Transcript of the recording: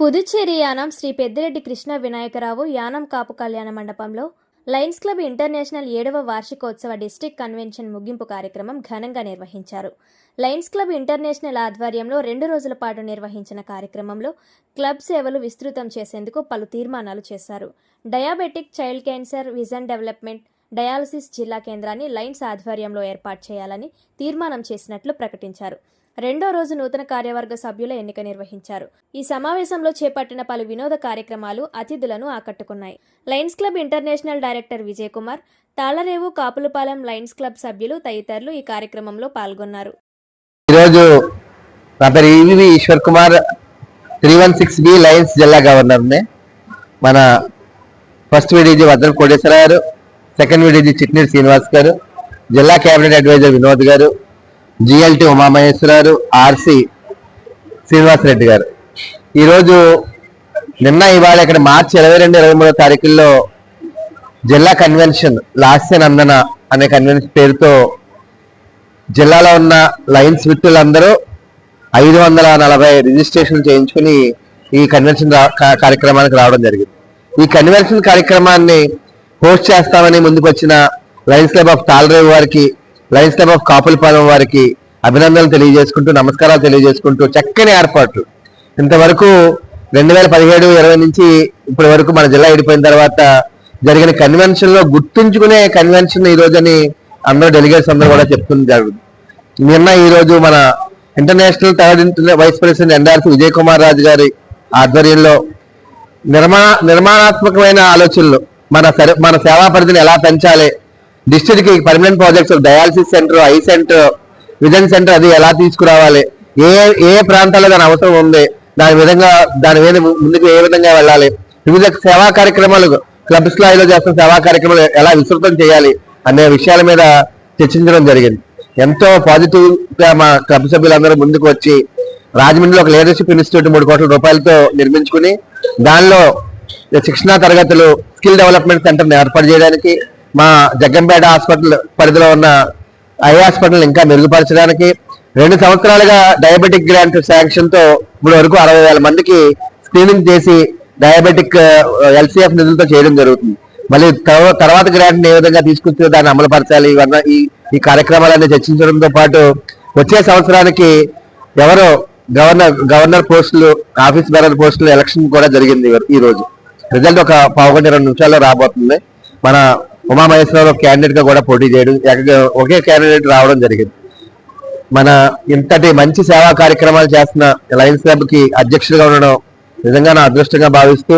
పుదుచ్చేరి యానం శ్రీ పెద్దిరెడ్డి కృష్ణ వినాయకరావు యానం కాపు కళ్యాణ మండపంలో Lions club international ఏడవ వార్షికోత్సవ డిస్టిక్ కన్వెన్షన్ ముగింపు కార్యక్రమం ఘనంగా నిర్వహించారు. లయన్స్ క్లబ్ ఇంటర్నేషనల్ ఆధ్వర్యంలో రెండు రోజుల పాటు నిర్వహించిన కార్యక్రమంలో క్లబ్ సేవలు విస్తృతం చేసేందుకు పలు తీర్మానాలు చేశారు. Diabetic child cancer vision development dialysis జిల్లా కేంద్రాన్ని లైన్స్ ఆధ్వర్యంలో ఏర్పాటు చేయాలని తీర్మానం చేసినట్లు ప్రకటించారు. రెండో రోజు నూతన కార్యవర్గ సభ్యుల ఎన్నిక నిర్వహించారు. ఈ సమావేశంలో చేపట్టిన పలు వినోద కార్యక్రమాలు అతిథులను ఆకట్టుకున్నాయి. Lions club international director Vijay Kumar Talarevu Kapulapalem lions club సభ్యులు తదితరులు ఈ కార్యక్రమంలో పాల్గొన్నారు. ఈరోజు నా పేరు E V Eshwar Kumar three one six B lions జిల్లా గవర్నర్ని. మన ఫస్ట్ విడీజీ వద్ద కోటేశ్వర గారు సెకండ్ విడీజీ చిట్నీర్ శ్రీనివాస్ గారు జిల్లా కేబినెట్ అడ్వైజర్ వినోద్ గారు జిఎల్టీ ఉమామహేశ్వర గారు ఆర్సి శ్రీనివాస్ రెడ్డి గారు. ఈరోజు నిన్న ఇవాళ ఇక్కడ మార్చి ఇరవై రెండు ఇరవై మూడో తారీఖుల్లో జిల్లా కన్వెన్షన్ లాస్య నందన అనే కన్వెన్షన్ పేరుతో జిల్లాలో ఉన్న లయన్స్ మిత్రులందరూ ఐదు వందల నలభై రిజిస్ట్రేషన్ చేయించుకుని ఈ కన్వెన్షన్ కార్యక్రమానికి రావడం జరిగింది. ఈ కన్వెన్షన్ కార్యక్రమాన్ని హోస్ట్ చేస్తామని ముందుకు వచ్చిన లయన్స్ క్లబ్ ఆఫ్ తాల్రేవు వారికి లయన్స్ క్లబ్ ఆఫ్ కాపులపాలెం వారికి అభినందనలు తెలియజేసుకుంటూ నమస్కారాలు తెలియజేసుకుంటూ చక్కని ఏర్పాట్లు. ఇంతవరకు రెండు వేల పదిహేడు ఇరవై నుంచి ఇప్పటి వరకు మన జిల్లా విడిపోయిన తర్వాత జరిగిన కన్వెన్షన్లో గుర్తుంచుకునే కన్వెన్షన్ ఈ రోజని అందరూ డెలిగేట్స్ అందరూ కూడా చెప్తుంది జరుగుతుంది. నిన్న ఈ రోజు మన international third vice president NRC Vijay Kumar Raju గారి ఆధ్వర్యంలో నిర్మాణ నిర్మాణాత్మకమైన ఆలోచనలు మన సరి- మన సేవా పరిధిని ఎలా పెంచాలి డిస్ట్రిక్ట్కి permanent projects dialysis centre eye centre vision centre అది ఎలా తీసుకురావాలి? ఏ ఏ ప్రాంతాల్లో దాని అవసరం ఉంది? దాని విధంగా దాని మీద ముందుకు ఏ విధంగా వెళ్ళాలి? వివిధ సేవా కార్యక్రమాలు క్లబ్ స్థాయిలో చేస్తున్న సేవా కార్యక్రమాలు ఎలా విస్తృతం చేయాలి అనే విషయాల మీద చర్చించడం జరిగింది. ఎంతో పాజిటివ్గా మా క్లబ్ సభ్యులందరూ ముందుకు వచ్చి రాజమండ్రిలో ఒక లీడర్షిప్ ఇన్స్టిట్యూట్ మూడు కోట్ల రూపాయలతో నిర్మించుకుని దానిలో శిక్షణా తరగతులు స్కిల్ డెవలప్మెంట్ సెంటర్ని ఏర్పాటు చేయడానికి మా జగ్గంపేట హాస్పిటల్ పరిధిలో ఉన్న ఐ హాస్పిటల్ ఇంకా మెరుగుపరచడానికి రెండు సంవత్సరాలుగా డయాబెటిక్ గ్రాంట్ శాంక్షన్తో ఇప్పుడు వరకు అరవై వేల మందికి స్క్రీనింగ్ చేసి డయాబెటిక్ ఎల్సీఎఫ్ నిధులతో చేయడం జరుగుతుంది. మళ్ళీ తర్వాత గ్రాంట్ని ఏ విధంగా తీసుకొస్తే దాన్ని అమలుపరచాలి ఇవన్నీ ఈ ఈ కార్యక్రమాలన్నీ చర్చించడంతో పాటు వచ్చే సంవత్సరానికి ఎవరో గవర్నర్ గవర్నర్ పోస్టులు ఆఫీస్ బేరర్ పోస్టులు ఎలక్షన్ కూడా జరిగింది ఈ- ఈ రోజు. రిజల్ట్ ఒక పావుగంట రెండు నిమిషాల్లో రాబోతుంది. మన ఉమామహేశ్వరరావు క్యాండిడేట్గా కూడా పోటీ చేయడం ఒకే క్యాండిడేట్ రావడం జరిగింది. మన ఇంతటి మంచి సేవా కార్యక్రమాలు చేస్తున్న లయన్స్ క్లబ్కి అధ్యక్షుడిగా ఉండడం నిజంగా నా అదృష్టంగా భావిస్తూ